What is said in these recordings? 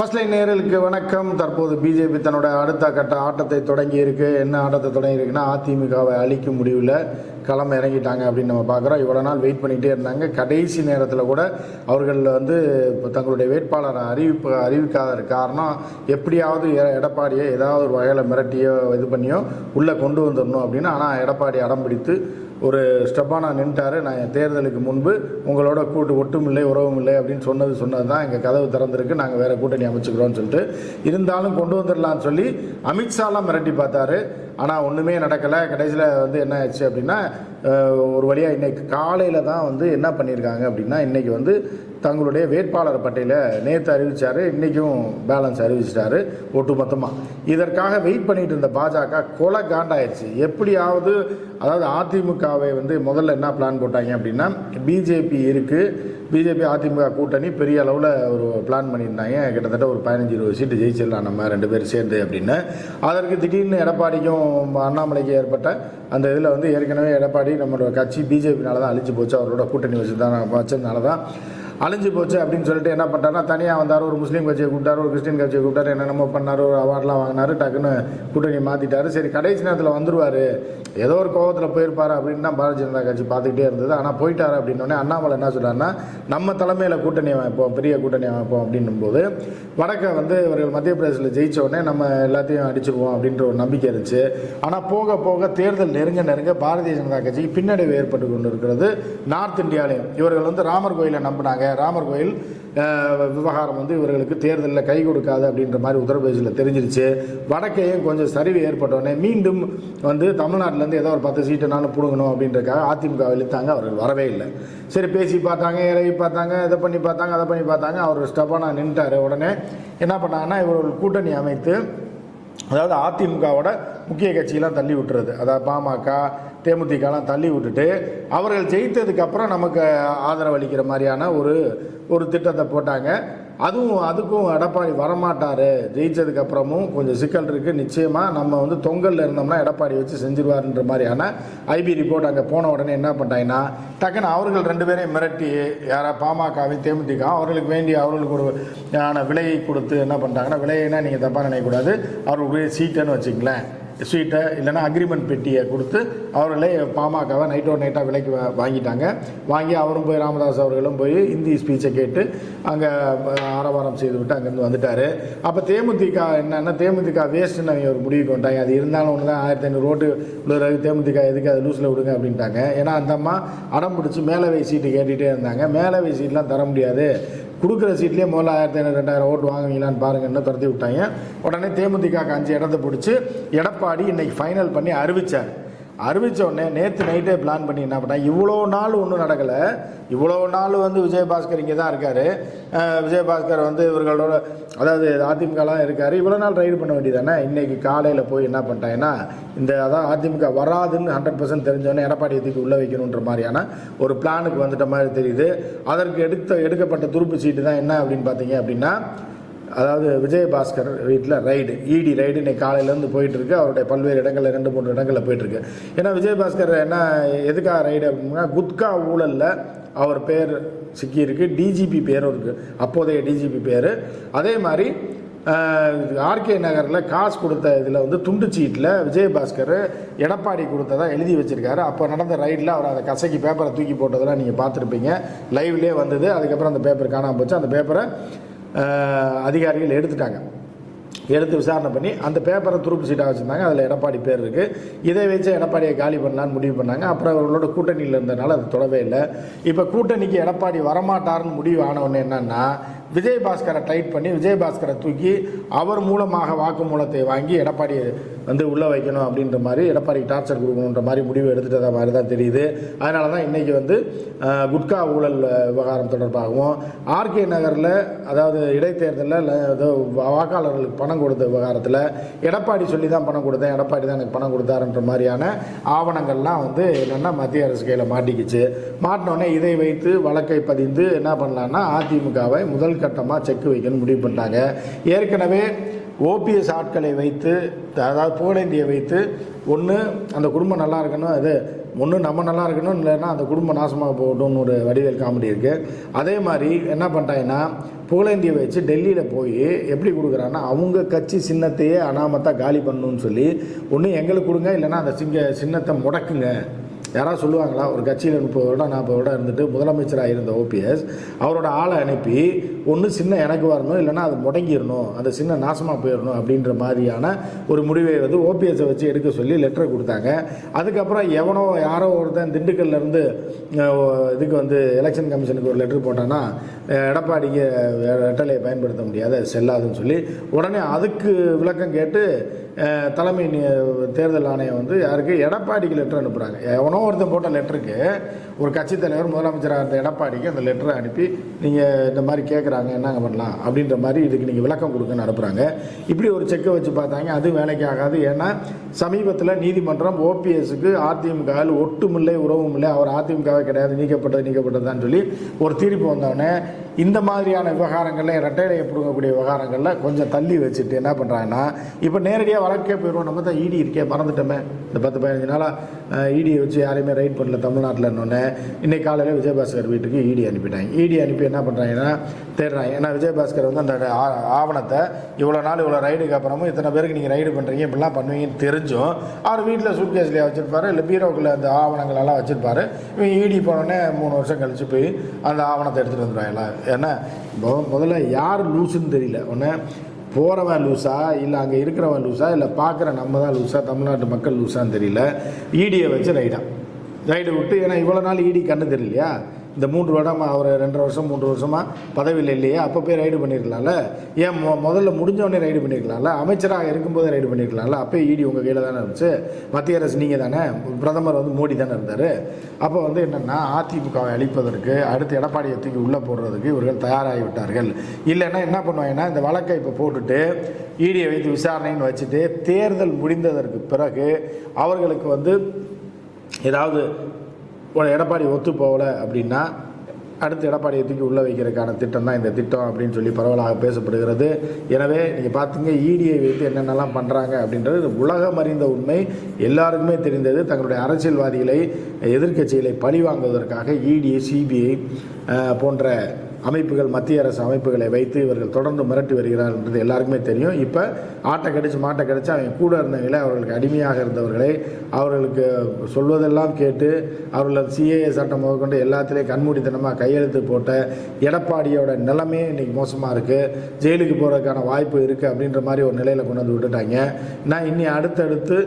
First line நேயர்களுக்கு வணக்கம். தற்போது பிஜேபி தன்னோட அடுத்த கட்ட ஆட்டத்தை தொடங்கி இருக்கு. என்ன ஆட்டத்தை தொடங்கி இருக்குன்னா அதிமுகவை அழிக்கும் முடிவில் களம் இறங்கிட்டாங்க அப்படின்னு நம்ம பார்க்குறோம். இவ்வளோ நாள் வெயிட் பண்ணிகிட்டே இருந்தாங்க. கடைசி நேரத்தில் கூட அவர்கள் வந்து இப்போ தங்களுடைய வேட்பாளரை அறிவிப்பு அறிவிக்காத காரணம் எப்படியாவது எடப்பாடியை ஏதாவது ஒரு வகையில் மிரட்டியோ இது பண்ணியோ உள்ளே கொண்டு வந்துடணும் அப்படின்னு ஆனால் எடப்பாடி அடம் பிடித்து ஒரு ஸ்டெப்பாக நான் நின்ட்டாரு. நான் என் தேர்தலுக்கு முன்பு உங்களோட கூட்டு ஒட்டும் இல்லை உறவும் இல்லை அப்படின்னு சொன்னது சொன்னது தான் எங்கள் கதவு திறந்திருக்கு. நாங்கள் வேறு கூட்டணி அமைச்சுக்கிறோம்னு சொல்லிட்டு இருந்தாலும் கொண்டு வந்துடலாம்னு சொல்லி அமித்ஷாலாம் மிரட்டி பார்த்தாரு. ஆனால் ஒன்றுமே நடக்கலை. கடைசியில் வந்து என்ன ஆச்சு அப்படின்னா ஒரு வழியாக இன்னைக்கு காலையில் தான் வந்து என்ன பண்ணியிருக்காங்க அப்படின்னா இன்றைக்கி வந்து தங்களுடைய வேட்பாளர் பட்டியலை நேற்று அறிவிச்சாரு. இன்றைக்கும் பேலன்ஸ் அறிவிச்சிட்டாரு ஒட்டு மொத்தமாக இதற்காக வெயிட் பண்ணிட்டு இருந்த பாஜக கொலை காண்டாயிடுச்சு எப்படியாவது அதாவது அதிமுகவை வந்து முதல்ல என்ன பிளான் போட்டாங்க அப்படின்னா பிஜேபி இருக்குது பிஜேபி அதிமுக கூட்டணி பெரிய அளவில் ஒரு பிளான் பண்ணியிருந்தாங்க. கிட்டத்தட்ட ஒரு பதினஞ்சு இருபது சீட்டு ஜெயிச்சிடலாம் நம்ம ரெண்டு பேரும் சேர்ந்து அப்படின்னு. அதற்கு திடீர்னு எடப்பாடிக்கும் அண்ணாமலைக்கு ஏற்பட்ட அந்த இதில் வந்து ஏற்கனவே எடப்பாடி நம்மளோட கட்சி பிஜேபினால தான் அழிச்சு போச்சு. அவரோட கூட்டணி வச்சு தான் வச்சதுனால தான் அழிஞ்சு போச்சு அப்படின்னு சொல்லிட்டு என்ன பண்ணிட்டாருன்னா தனியாக வந்தார் ஒரு முஸ்லீம் கட்சியை கூப்பிட்டாரு ஒரு கிறிஸ்டின் கட்சியை கூப்பிட்டாரு என்னென்னமோ பண்ணார் ஒரு அவார்ட்லாம் வாங்கினாரு டக்குன்னு கூட்டணி மாற்றிட்டாரு சரி கடைசி நேரத்தில் வந்துருவார். ஏதோ ஒரு கோபத்தில் போயிருப்பார் அப்படின்னு தான் பாரதிய ஜனதா கட்சி பார்த்துக்கிட்டே இருந்தது. ஆனால் போயிட்டார் அப்படின்னோடனே அண்ணாமலை என்ன சொல்கிறாருன்னா நம்ம தலைமையில் கூட்டணி அமைப்போம் பெரிய கூட்டணி அமைப்போம் அப்படின்னும் போது வந்து இவர்கள் மத்திய பிரதேசத்தில் ஜெயித்த உடனே நம்ம எல்லாத்தையும் அடிச்சிருவோம் அப்படின்ற ஒரு நம்பிக்கை இருந்துச்சு. ஆனால் போக போக தேர்தல் நெருங்க நெருங்க பாரதிய ஜனதா கட்சிக்கு பின்னடைவு ஏற்பட்டு கொண்டு இருக்கிறது நார்த் இந்தியாலையும். இவர்கள் வந்து ராமர் கோயிலை நம்பினாங்க. ராமர் கோயில் விவகாரம் வந்து இவர்களுக்கு தேர்தலில் கை கொடுக்காது அப்படின்ற மாதிரி உத்தரப்பிரதேசில் தெரிஞ்சிருச்சு. வடக்கையும் கொஞ்சம் சரிவு ஏற்பட்ட உடனே மீண்டும் வந்து தமிழ்நாட்டிலேருந்து ஏதோ ஒரு பத்து சீட்டுனாலும் பிடுங்கணும் அப்படின்றக்காக அதிமுக இழுத்தாங்க அவர்கள் வரவே இல்லை. சரி பேசி பார்த்தாங்க இறவி பார்த்தாங்க இதை பண்ணி பார்த்தாங்க அதை பண்ணி பார்த்தாங்க அவர் ஸ்டப்பானாக நின்றுட்டார் உடனே என்ன பண்ணாங்கன்னா இவர்கள் கூட்டணி அமைத்து அதாவது அதிமுகவோட முக்கிய கட்சியெல்லாம் தள்ளி விட்டுறது. அதாவது பாமக தேமுதிகலாம் தள்ளி விட்டுட்டு அவர்கள் ஜெயித்ததுக்கு அப்புறம் நமக்கு ஆதரவு அளிக்கிற மாதிரியான ஒரு ஒரு திட்டத்தை போட்டாங்க. அதுவும் அதுக்கும் எடப்பாடி வரமாட்டார். ஜெயிச்சதுக்கு அப்புறமும் கொஞ்சம் சிக்கல் இருக்குது நிச்சயமாக நம்ம வந்து தொங்கலில் இருந்தோம்னா எடப்பாடி வச்சு செஞ்சிருவாருன்ற மாதிரியான ஐபி ரிப்போர்ட் அங்கே போன உடனே என்ன பண்ணிட்டாங்கன்னா டக்குன்னு அவர்கள் ரெண்டு பேரையும் மிரட்டி யாரா பாமகவையும் தேமுதிக அவர்களுக்கு வேண்டிய அவர்களுக்கு ஒரு ஆன விலையை கொடுத்து என்ன பண்ணிட்டாங்கன்னா விலையினா நீங்கள் தப்பாக நினைக்கக்கூடாது. அவர்களுக்கு சீட்டுன்னு வச்சுங்களேன் ஸ்வீட்டை இல்லைன்னா அக்ரிமெண்ட் பெட்டியை கொடுத்து அவர்களே பாமகவை நைட்டோ நைட்டாக விலைக்கு வாங்கிட்டாங்க. வாங்கி அவரும் போய் ராமதாஸ் அவர்களும் போய் ஹிந்தி ஸ்பீச்சை கேட்டு அங்கே ஆரவாரம் செய்து விட்டு அங்கேருந்து வந்துட்டார். அப்போ தேமுதிக என்னென்னா தேமுதிக வேஸ்ட்டுன்னு அவங்க ஒரு முடிவுக்கு வந்துட்டாங்க. அது இருந்தாலும் ஒன்று தான் ஆயிரத்தி ஐநூறு ரோட்டு விழுறது தேமுதிக எதுக்கு அது லூஸில் விடுங்க அப்படின்ட்டாங்க. ஏன்னா அந்த அம்மா அடம் பிடிச்சி மேலவை சீட்டு கேட்டுகிட்டே இருந்தாங்க. மேலவை சீட்லாம் தர முடியாது. கொடுக்குற சீட்லேயே முதல்ல ஆயிரத்தி ஐநூறு ரெண்டாயிரம் ஓட்டு வாங்குவீங்களான்னு பாருங்கன்னு துரத்தி விட்டாங்க. உடனே தேமுதிக அஞ்சு இடத்த பிடிச்சி எடப்பாடி இன்னைக்கு ஃபைனல் பண்ணி அறிவிச்சார். அறிவித்த உடனே நேற்று நைட்டே பிளான் பண்ணி என்ன பண்ணேன் இவ்வளோ நாள் ஒன்றும் நடக்கலை. இவ்வளோ நாள் வந்து விஜயபாஸ்கர் இங்கே தான் இருக்கார் விஜயபாஸ்கர் வந்து இவர்களோட அதாவது அதிமுகலாம் இருக்கார். இவ்வளோ நாள் ரைடு பண்ண வேண்டியதானே இன்றைக்கி காலையில் போய் என்ன பண்ணிட்டாங்கன்னா இந்த அதான் அதிமுக வராதுன்னு ஹண்ட்ரட் பர்சன்ட் தெரிஞ்சோடனே எடப்பாடி தூக்கி உள்ளே வைக்கணுன்ற மாதிரியான ஒரு பிளானுக்கு வந்துட்ட மாதிரி தெரியுது. அதற்கு எடுத்த எடுக்கப்பட்ட துருப்பு சீட்டு தான் என்ன அப்படின்னு பார்த்தீங்க அப்படின்னா அதாவது விஜயபாஸ்கர் வீட்டில் ரைடு இடி ரைடு இன்னைக்கு காலையிலேருந்து போயிட்டுருக்கு அவருடைய பல்வேறு இடங்களில் ரெண்டு மூன்று இடங்களில் போயிட்டு இருக்கு. ஏன்னா விஜயபாஸ்கர் என்ன எதுக்காக ரைடு அப்படின்னா குத்கா ஊழலில் அவர் பேர் சிக்கியிருக்கு. டிஜிபி பேரும் இருக்கு. அப்போதைய டிஜிபி பேர். அதே மாதிரி ஆர்கே நகரில் காசு கொடுத்த இதில் வந்து துண்டு சீட்டில் விஜயபாஸ்கர் எடப்பாடி கொடுத்ததா எழுதி வச்சுருக்காரு. அப்போ நடந்த ரைடில் அவர் அதை கசக்கி பேப்பரை தூக்கி போட்டதெல்லாம் நீங்கள் பார்த்துருப்பீங்க. லைவ்லேயே வந்தது. அதுக்கப்புறம் அந்த பேப்பர் காணாமல் போச்சு. அந்த பேப்பரை அதிகாரிகள் எடுத்துட்டாங்க. எடுத்து விசாரணை பண்ணி அந்த பேப்பரை துருப்பு சீட்டாக வச்சுருந்தாங்க. அதில் எடப்பாடி பேர் இருக்குது இதை வச்சு எடப்பாடியை காலி பண்ணலான்னு முடிவு பண்ணாங்க. அப்புறம் அவர்களோட கூட்டணியில் இருந்தனால அது தொடவே இல்லை. இப்போ கூட்டணிக்கு எடப்பாடி வரமாட்டார்னு முடிவு ஆன உடனே என்னன்னா விஜய் பாஸ்கரை டைட் பண்ணி விஜய் பாஸ்கரை தூக்கி அவர் மூலமாக வாக்குமூலத்தை வாங்கி எடப்பாடி வந்து உள்ளே வைக்கணும் அப்படின்ற மாதிரி எடப்பாடி டார்ச்சர் கொடுக்கணுன்ற மாதிரி முடிவு எடுத்துகிட்டதா மாதிரி தான் தெரியுது. அதனால தான் இன்றைக்கி வந்து குட்கா ஊழல் விவகாரம் தொடர்பாகவும் ஆர்கே நகரில் அதாவது இடைத்தேர்தலில் வாக்காளர்களுக்கு பணம் கொடுத்த விவகாரத்தில் எடப்பாடி சொல்லி தான் பணம் கொடுத்தேன் எடப்பாடி தான் எனக்கு பணம் கொடுத்தாருன்ற மாதிரியான ஆவணங்கள்லாம் வந்து என்னென்னா மத்திய அரசு கையில் மாட்டிக்கிச்சு. மாட்டினோடனே இதை வைத்து வழக்கை பதிந்து என்ன பண்ணலான்னா அதிமுகவை முதல் கட்டமாக செக் வைக்கணும்னு முடிவு பண்ணிட்டாங்க. ஏற்கனவே ஓபிஎஸ் ஆட்களை வைத்து அதாவது புகழேந்தியை வைத்து ஒன்று அந்த குடும்பம் நல்லா இருக்கணும் அது ஒன்று நம்ம நல்லா இருக்கணும் இல்லைன்னா அந்த குடும்பம் நாசமாக போகட்டும்னு ஒரு வடிவேல் காமெடி இருக்குது அதே மாதிரி என்ன பண்ணிட்டாங்கன்னா புகழேந்தியை வச்சு டெல்லியில் போய் எப்படி கொடுக்குறாங்கன்னா அவங்க கட்சி சின்னத்தையே அனாமத்தாக காலி பண்ணணும்னு சொல்லி ஒன்று எங்களுக்கு கொடுங்க இல்லைன்னா அந்த சிங்க சின்னத்தை முடக்குங்க. யாராவது சொல்லுவாங்களா ஒரு கட்சியில் முப்பது வருடம் நாற்பது வருடம் இருந்துட்டு முதலமைச்சராக இருந்த ஓபிஎஸ் அவரோட ஆளை அனுப்பி ஒன்று சின்ன எனக்கு வரணும் இல்லைன்னா அது முடங்கிடணும் அந்த சின்ன நாசமாக போயிடணும் அப்படின்ற மாதிரியான ஒரு முடிவை வந்து ஓபிஎஸ்ஸை வச்சு எடுக்க சொல்லி லெட்டர் கொடுத்தாங்க. அதுக்கப்புறம் எவனோ யாரோ ஒருத்தன் திண்டுக்கல்லேருந்து இதுக்கு வந்து எலெக்ஷன் கமிஷனுக்கு ஒரு லெட்டர் போட்டான்னா எடப்பாடிக்கு ரெட்டலையை பயன்படுத்த முடியாது செல்லாதுன்னு சொல்லி உடனே அதுக்கு விளக்கம் கேட்டு தலைமை தேர்தல் ஆணையம் வந்து யாருக்கு? எடப்பாடிக்கு லெட்டர் அனுப்புகிறாங்க எவனோ ஒருத்தன் போட்ட லெட்டருக்கு ஒரு கட்சித் தலைவர் முதலமைச்சராக இருந்த எடப்பாடிக்கு அந்த லெட்டரை அனுப்பி நீங்கள் இந்த மாதிரி கேட்குறாங்க என்னங்க பண்ணலாம்? அப்படின்ற மாதிரி இதுக்கு நீங்கள் விளக்கம் கொடுங்கன்னு அனுப்புகிறாங்க இப்படி ஒரு செக்கை வச்சு பார்த்தாங்க. அது வேலைக்கு ஆகாது. ஏன்னா சமீபத்தில் நீதிமன்றம் ஓபிஎஸ்க்கு அதிமுகவில் ஒட்டுமில்லை உறவும் இல்லை அவர் அதிமுகவே கிடையாது. நீக்கப்பட்டது நீக்கப்பட்டதான்னு சொல்லி ஒரு தீர்ப்பு வந்தோடனே இந்த மாதிரியான விவகாரங்களில் இரட்டையிலையை பிடுங்கக்கூடிய விவகாரங்களில் கொஞ்சம் தள்ளி வச்சுட்டு என்ன பண்ணுறாங்கன்னா இப்போ நேரடியாக வழக்கே போயிடுவோம். நம்ம தான் இடி இருக்கே மறந்துட்டோமே. இந்த பத்து பதினஞ்சு நாளாக இடியை வச்சு யாரையுமே ரைட் பண்ணல தமிழ்நாட்டில் இன்னொன்று இன்றைக்கி காலையில் விஜயபாஸ்கர் வீட்டுக்கு இடி அனுப்பிட்டாங்க. இடி அனுப்பி என்ன பண்ணுறாங்கன்னா தேடுறாங்க. ஏன்னா விஜயபாஸ்கர் வந்து அந்த ஆ- ஆவணத்தை இவ்வளோ நாள் இவ்வளோ ரைடுக்கு அப்புறமும் இத்தனை பேருக்கு நீங்கள் ரைடு பண்ணுறீங்க இப்படிலாம் பண்ணுவீங்கன்னு தெரிஞ்சும் அவர் வீட்டில் சூட்கேஸ்லேயே வச்சுருப்பாரு இல்லை பீரோக்குள்ள அந்த ஆவணங்களெல்லாம் வச்சுருப்பாரு. இவங்க இடி போனோடனே மூணு வருஷம் கழித்து போய் அந்த ஆவணத்தை எடுத்துகிட்டு வந்துடுவாங்களா ஏன்னா முதல்ல யார் லூசுன்னு தெரியல. ஒன்று போகிறவன் லூஸா இல்லை அங்கே இருக்கிறவன் லூஸா இல்லை பார்க்குற நம்ம தான் லூஸா தமிழ்நாட்டு மக்கள் லூஸான்னு தெரியல. ஈடியை வச்சு ரைடா. ரைடு விட்டு ஏன்னா இவ்வளோ நாள் ஈடி கண்ணு தெரியலையா? இந்த மூன்று வருடம் அவர் ரெண்டரை வருஷம் மூன்று வருஷமாக பதவியில் இல்லையே அப்போ போய் ரைடு பண்ணியிருக்கலாம்ல ஏன் மொ முதல்ல முடிஞ்சவொடனே ரைடு பண்ணியிருக்கலாம்ல அமைச்சராக இருக்கும்போது ரைடு பண்ணியிருக்கலாம்ல அப்போ இடி உங்கள் கையில் தானே இருந்துச்சு. மத்திய அரசு நீங்கள் தானே? பிரதமர் வந்து மோடி தானே இருந்தார். அப்போ வந்து என்னென்னா அதிமுகவை அழிப்பதற்கு அடுத்து எடப்பாடியை தூக்கி உள்ளே போடுறதுக்கு இவர்கள் தயாராகிவிட்டார்கள் இல்லைன்னா என்ன பண்ணுவாங்கன்னா இந்த வழக்கை இப்போ போட்டுட்டு ஈடியை வைத்து விசாரணைன்னு வச்சுட்டு தேர்தல் முடிந்ததற்கு பிறகு அவர்களுக்கு வந்து ஏதாவது எடப்பாடி ஒத்து போகலை அப்படின்னா அடுத்து எடப்பாடியை தூக்கி உள்ளே வைக்கிறதுக்கான திட்டம் தான் இந்த திட்டம் அப்படின்னு சொல்லி பரவலாக பேசப்படுகிறது. எனவே நீங்கள் பார்த்தீங்க இடியை வைத்து என்னென்னலாம் பண்ணுறாங்க அப்படின்றது உலகம் அறிந்த உண்மை. எல்லாருக்குமே தெரிந்தது தங்களுடைய அரசியல்வாதிகளை எதிர்க்கட்சிகளை பழி வாங்குவதற்காக இடி சிபிஐ போன்ற அமைப்புகள் மத்திய அரசு அமைப்புகளை வைத்து இவர்கள் தொடர்ந்து மிரட்டி வருகிறார்கிறது எல்லாருக்குமே தெரியும். இப்போ ஆட்டை கடிச்சு மாட்டை கடிச்சு அவங்க கூட இருந்தவங்களே அவர்களுக்கு அடிமையாக இருந்தவர்களை அவர்களுக்கு சொல்வதெல்லாம் கேட்டு அவர்கள் சிஏஏ சட்டம் முதற்கொண்டு எல்லாத்துலேயும் கண்மூடித்தனமாக கையெழுத்து போட்ட எடப்பாடியோட நிலைமையே இன்னைக்கு மோசமாக இருக்குது ஜெயிலுக்கு போகிறதுக்கான வாய்ப்பு இருக்குது அப்படின்ற மாதிரி ஒரு நிலையில் கொண்டு வந்து விட்டுட்டாங்க. நான் இன்னி அடுத்தடுத்து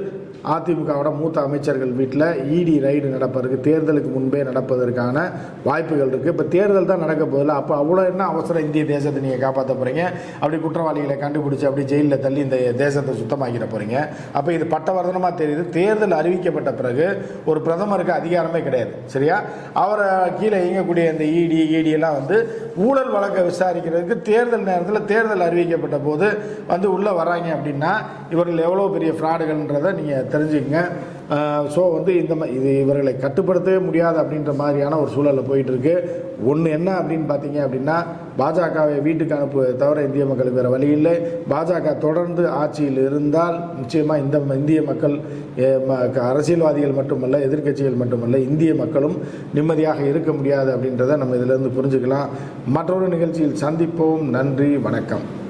அதிமுகவோட மூத்த அமைச்சர்கள் வீட்டில் இடி ரைடு நடப்பதற்கு தேர்தலுக்கு முன்பே நடப்பதற்கான வாய்ப்புகள் இருக்குது இப்போ தேர்தல் தான் நடக்க போதில்ல அப்போ அவ்வளோ என்ன அவசரம் இந்திய தேசத்தை நீங்கள் காப்பாற்ற போகிறீங்க அப்படி குற்றவாளிகளை கண்டுபிடிச்சி அப்படி ஜெயிலில் தள்ளி இந்த தேசத்தை சுத்தமாக்கிட போகிறீங்க அப்போ இது பட்டவர்தனமாக தெரியுது. தேர்தல் அறிவிக்கப்பட்ட பிறகு ஒரு பிரதமருக்கு அதிகாரமே கிடையாது சரியா? அவரை கீழே இயங்கக்கூடிய இந்த இடி இடி எல்லாம் வந்து ஊழல் வழக்கை விசாரிக்கிறதுக்கு தேர்தல் நேரத்தில் தேர்தல் அறிவிக்கப்பட்ட போது வந்து உள்ளே வராங்க அப்படின்னா இவர்கள் எவ்வளோ பெரிய ஃப்ராடுகள்ன்றதை நீங்கள் தெரிஞ்சுக்கங்க. ஸோ வந்து இந்த மா- இது இவர்களை கட்டுப்படுத்தவே முடியாது அப்படின்ற மாதிரியான ஒரு சூழலில் போயிட்டுருக்கு. ஒன்று என்ன அப்படின்னு பார்த்தீங்க அப்படின்னா பாஜகவை வீட்டுக்கு அனுப்புவதை தவிர இந்திய மக்களுக்கு வேறு வழி இல்லை. பாஜக தொடர்ந்து ஆட்சியில் இருந்தால் நிச்சயமாக இந்த இந்திய மக்கள் அரசியல்வாதிகள் மட்டுமல்ல எதிர்க்கட்சிகள் மட்டுமல்ல இந்திய மக்களும் நிம்மதியாக இருக்க முடியாது அப்படின்றத நம்ம இதிலிருந்து புரிஞ்சுக்கலாம். மற்றொரு நிகழ்ச்சியில் சந்திப்போம். நன்றி. வணக்கம்.